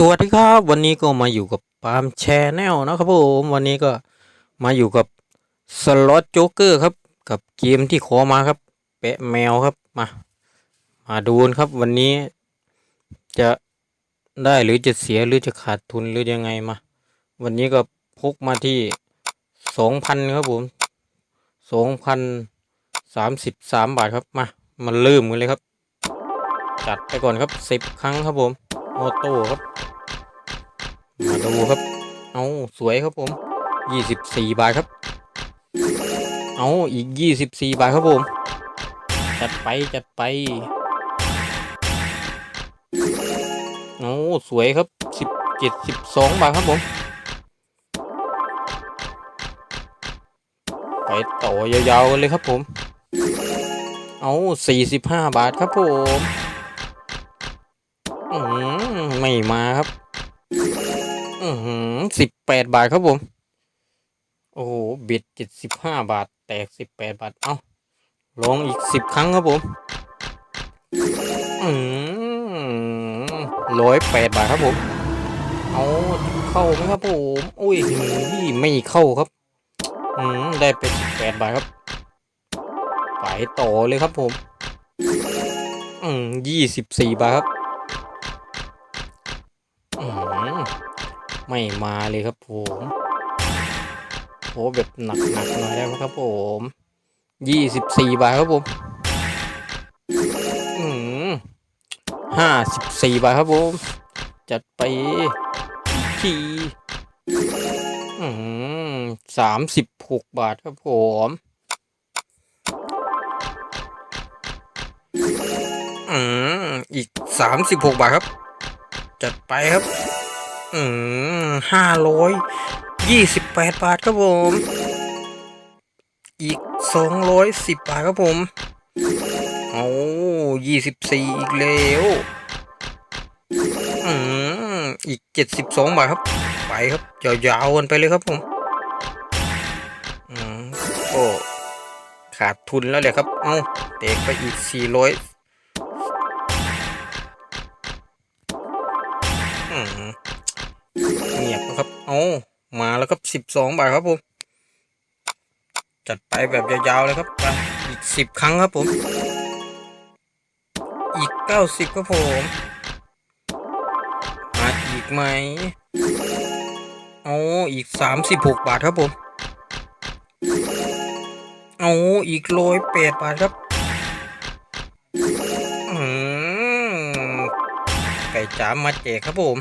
สวัสดีครับวันนี้ก็มาอยู่กับปามแชแนลนะครับผมวันนี้ก็มาอยู่กับสล็อตโจ๊กเกอร์ครับ กับเกมที่ขอมาครับ แปะแมวครับมา มาดูนครับวันนี้จะได้หรือจะเสียหรือจะขาดทุนหรือยังไงมา วันนี้ก็พกมาที่สองพันครับผมสองพันสามสิบสามบาทครับมามาเริ่มกันเลยครับจัดไปก่อนครับสิบครั้งครับผมออโต้ครับ ดูครับ เอาสวยครับผมยี่สิบสี่บาทครับ เอาอีกยี่สิบสี่บาทครับผม จัดไปจัดไปเอาสวยครับสิบเจ็ดสิบสองบาทครับผม ไปต่อยาวๆกันเลยครับผม เอาสี่สิบห้าบาทครับผม อืมไม่มาครับ อืมสิบแปดบาทครับผม โอ้โหบิดเจ็ดสิบห้าบาท แตกสิบแปดบาท เอ้าลองอีกสิบครั้งครับผม อืมร้อยแปดบาทครับผม เอาเข้าไหมครับผม อุ้ยไม่เข้าครับ อืมได้ไปสิบแปดบาทครับ ไปต่อเลยครับผม อืมยี่สิบสี่บาทครับ ไม่มาเลยครับผมโหแบบหนักหนักหน่อยได้ไหมครับผมยี่สิบสี่บาทครับผมอืมห้าสิบสี่บาทครับผม จัดไปทีอืมสามสิบหกบาทครับผมอืมอีกสามสิบหกบาทครับ จัดไปครับ อืมห้าร้อยยี่สิบแปดบาทครับผม อีกสองร้อยสิบบาทครับผมเอายี่สิบสี่อีกแล้วอืมอีกเจ็ดสิบสองบาทครับ ไปครับยาวๆกันไปเลยครับผมอืมโอ้ขาดทุนแล้วเลยครับ เอาเตกไปอีกสี่ร้อยอืม เงียบนะครับเอามาแล้วครับสิบสองบาทครับผม จัดไปแบบยาวๆเลยครับไปอีกสิบครั้งครับผม อีกเก้าสิบครับผม มาอีกไหมเอาอีกสามสิบหกบาทครับผมเอาอีกร้อยแปดบาทครับอืมไก่จ๋ามาแจกครับผม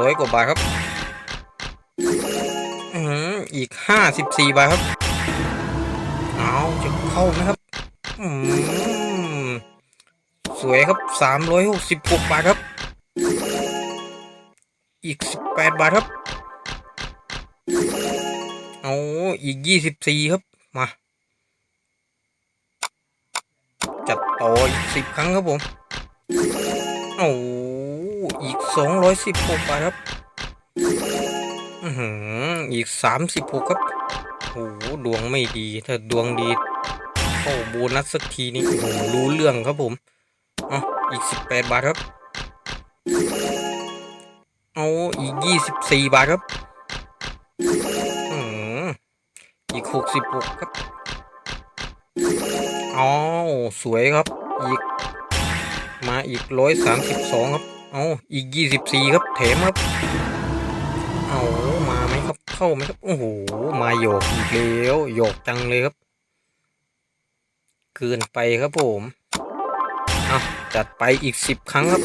ร้อยกว่าบาทครับอืมอีกห้าสิบสี่บาทครับ เอาจะเข้าไหมครับอืมสวยครับสามร้อยหกสิบหกบาทครับ อีกสิบแปดบาทครับ เอาอีกยี่สิบสี่ครับ มา จัดต่ออีกสิบครั้งครับผม โอ้ อีกสองร้อยสิบหกบาทครับ อืออีกสามสิบหกครับโอ้โหดวงไม่ดี ถ้าดวงดีเข้าโบนัสสักทีนี่โอ้โหรู้เรื่องครับผมอาอีกสิบแปดบาทครับ เอาอีกยี่สิบสี่บาทครับอืมอีกหกสิบหกครับเอสวยครับ อีกมาอีกร้อยสามสิบสองครับ เอาอีกยี่สิบสี่ครับแถมครับ เอามาไหมครับเข้าไหมครับ โอ้โห มาโยกอีกแล้วโยกจังเลยครับ เกินไปครับผมเอาจัดไปอีกสิบครั้งครับ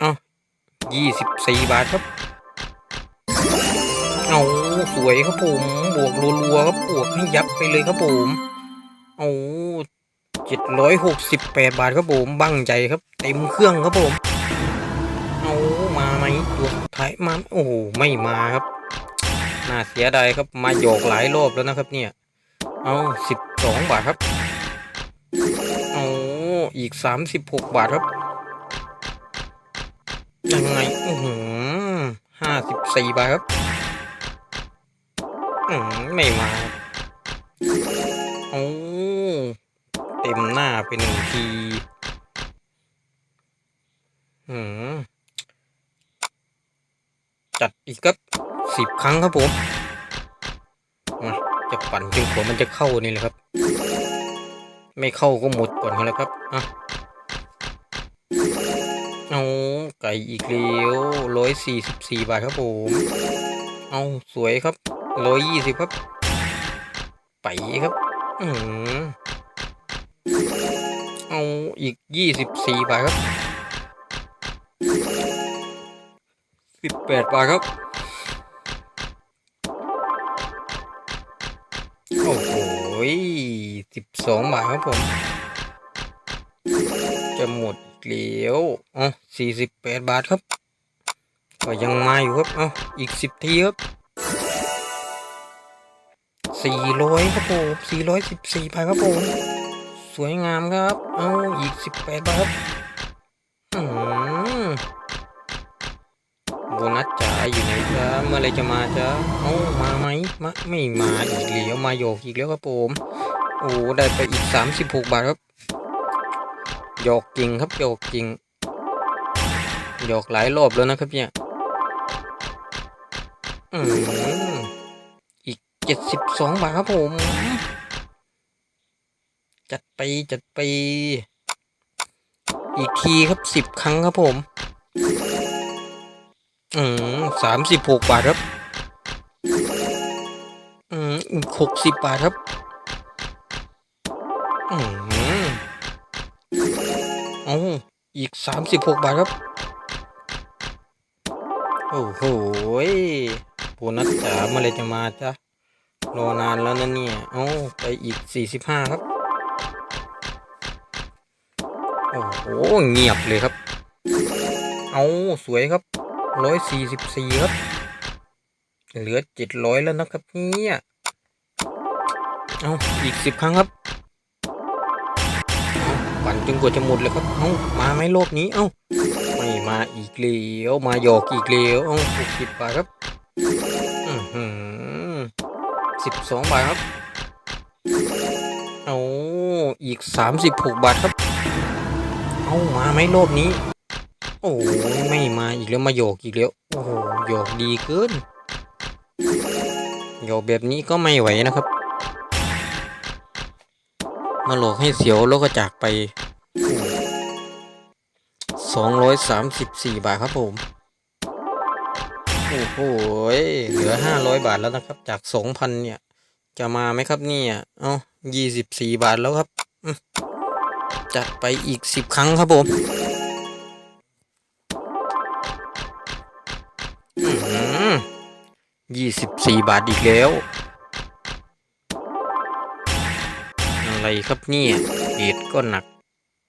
เอายี่สิบสี่บาทครับเอาสวยครับผม บวกรัวๆครับบวกให้ยับไปเลยครับผมเอาเจ็ดร้อยหกสิบแปดบาทครับผมบังใจครับ เต็มเครื่องครับผมเอามาไหม ตัวท้ายมาโอ้ไม่มาครับน่าเสียดายครับมาโยกหลายรอบแล้วนะครับเนี่ย เอาสิบสองบาทครับเอาอีกสามสิบหกบาทครับยังไงอือหือห้าสิบสี่บาทครับอืมไม่มาครับเอาเต็มหน้าไปหนึ่งทีอืม จัดอีกครับสิบครั้งครับผมมาจะปั่นจนกว่ามันจะเข้านี่เลยครับ ไม่เข้าก็หมดก่อนกันแล้วครับอะเอาไก่อีกแล้วร้อยสี่สิบสี่บาทครับผมเอาสวยครับร้อยยี่สิบครับ ไปครับ อืมเอาอีกยี่สิบสี่บาทครับ สิบแปดบาทครับ โอ้โหสิบสองบาทครับผม จะหมดอีกแล้วอ๋อสี่สิบแปดบาทครับ ก็ยังมาอยู่ครับ เอาอีกสิบทีครับสี่ร้อยครับผมสี่ร้อยสิบสี่บาทครับผมสวยงามครับ เอาอีกสิบแปดบาทครับอืม โบนัสจ๋าอยู่ไหนจ๊ะเมื่อไรจะมาจ๊ะเอามาไหมมาไม่มาอีกแล้วมาโยกอีกแล้วครับผมโอ้ได้ไปอีกสามสิบหกบาทครับหยกจริงครับหยกจริงหยกหลายรอบแล้วนะครับเนี่ยอืมอีกเจ็ดสิบสองบาทครับผม จัดไปจัดไป อีกทีครับสิบครั้งครับผม อืมสามสิบหกบาทครับ อืมหกสิบบาทครับ อืมเอาอีกสามสิบหกบาทครับ โอ้โหโบนัสจ๋าเมื่อไรจะมาจ๊ะรอนานแล้วนะเนี่ยเอาไปอีกสี่สิบห้าครับ โอ้โห เงียบเลยครับ เอาสวยครับ ร้อยสี่สิบสี่ครับ เหลือเจ็ดร้อยแล้วนะครับเนี่ยเอาอีกสิบครั้งครับปั่นจนกว่าจะหมดเลยครับ เอามาไหมโลกนี้ เอาไม่มาอีกแล้วมาหยอกอีกแล้วเอาหกสิบบาทครับอือหือสิบสองบาทครับ เอาอีกสามสิบหกบาทครับ เอามาไหมรอบนี้ โอ้ไม่มาอีกแล้วมาหยกอีกแล้ว โอ้โหหยกดีเกินหยกแบบนี้ก็ไม่ไหวนะครับ มาหลอกให้เสียวแล้วก็จากไปสองร้อยสามสิบสี่บาทครับผม โอ้โหเหลือห้าร้อยบาทแล้วนะครับ จากสองพันเนี่ย จะมาไหมครับเนี่ยเอายี่สิบสี่บาทแล้วครับจัดไปอีกสิบครั้งครับผม ยี่สิบสี่บาทอีกแล้ว อะไรครับเนี่ยเอ็ดก็หนัก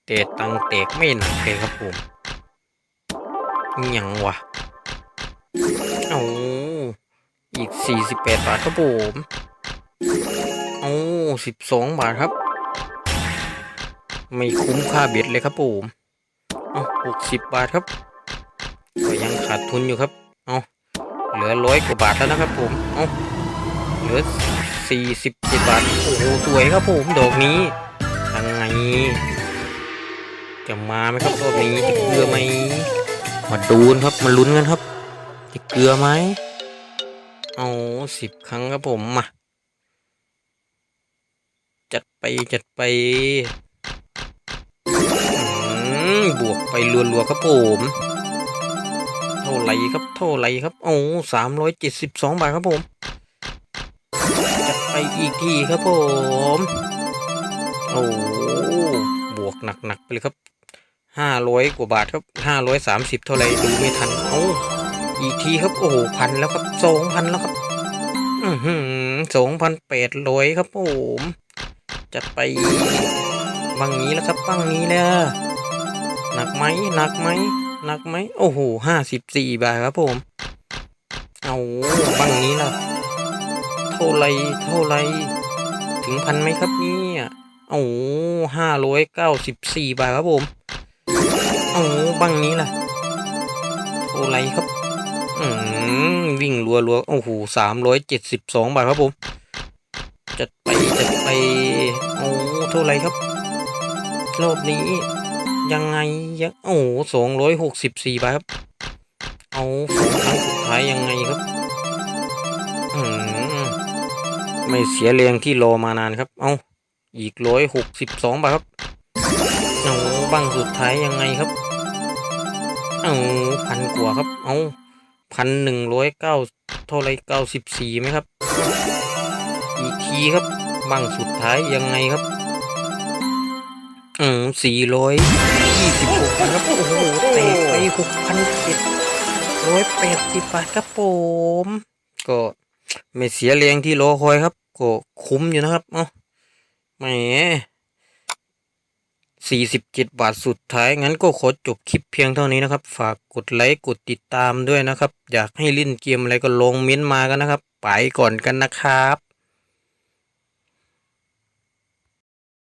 แต่ตังแตกไม่หนักเลยครับผมยังวะเอาอีกสี่สิบแปดบาทครับผมเอาสิบสองบาทครับ ไม่คุ้มค่าเบ็ดเลยครับผมเอหกสิบบาทครับ ก็ยังขาดทุนอยู่ครับ เหลือร้อยกว่าบาทแล้วนะครับผมเอาเหลือสี่สิบเจ็ดบาท โอ้โหสวยครับผมดอกนี้ยังไงจะมาไหมครับรอบนี้จะเกลือไหมมาดูนครับมาลุ้นกันครับจะเกลือไหมเอาสิบครั้งครับผมมาจัดไปจัดไปบวกไปรัวๆครับผม ท่าไหรครับเท่าไหรครับโอ้สามร้อยเจ็ดสิบสองบาทครับผมจัดไปอีกทีครับผมโอ้บวกหนักๆไปเลยครับห้าร้อยกว่าบาทครับห้าร้อยสามสิบเท่าไหรดูไม่ทันโอ้อีกทีครับโอ้โหพันแล้วครับสองพันแล้วครับอือหือสองพันแปดร้อยครับผมจัดไปบังนี้แล้วครับบังนี้แล้วหนักไหมหนักไหม นักไหมโอ้โหห้าสิบสี่บาทครับผม เอาบังนี้ล่ะ เท่าไรเท่าไร ถึงพันไหมครับเนี่ยโอ้ห้าร้อยเก้าสิบสี่บาทครับผมโอ้บังนี้ล่ะ เท่าไรครับ อืมวิ่งรัวรัวโอ้โหสามร้อยเจ็ดสิบสองบาทครับผม จัดไปจัดไป โอ้เท่าไรครับ รอบนี้ ยังไงยังโอ้โหสองร้อยหกสิบสี่บาทครับ เอาครั้งสุดท้ายยังไงครับอืมไม่เสียแรงที่รอมานานครับ เอาอีกร้อยหกสิบสองบาทครับเอาบังสุดท้ายยังไงครับเอาพันกว่าครับ เอาพันหนึ่งร้อยเก้าเท่าไรเก้าสิบสี่ไหมครับ อีกทีครับบังสุดท้ายยังไงครับ อืมสี่ร้อยยี่สิบหกครับ โอ้โหเตะไปหกพันเจ็ดร้อยแปดสิบบาทครับผม ก็ไม่เสียแรงที่รอคอยครับ ก็คุ้มอยู่นะครับเอ้าแหมสี่สิบเจ็ดบาทสุดท้าย งั้นก็ขอจบคลิปเพียงเท่านี้นะครับ ฝากกดไลค์ กดติดตามด้วยนะครับ อยากให้เล่นเกมอะไรก็ลงเม้นต์มากันนะครับ ไปก่อนกันนะครับ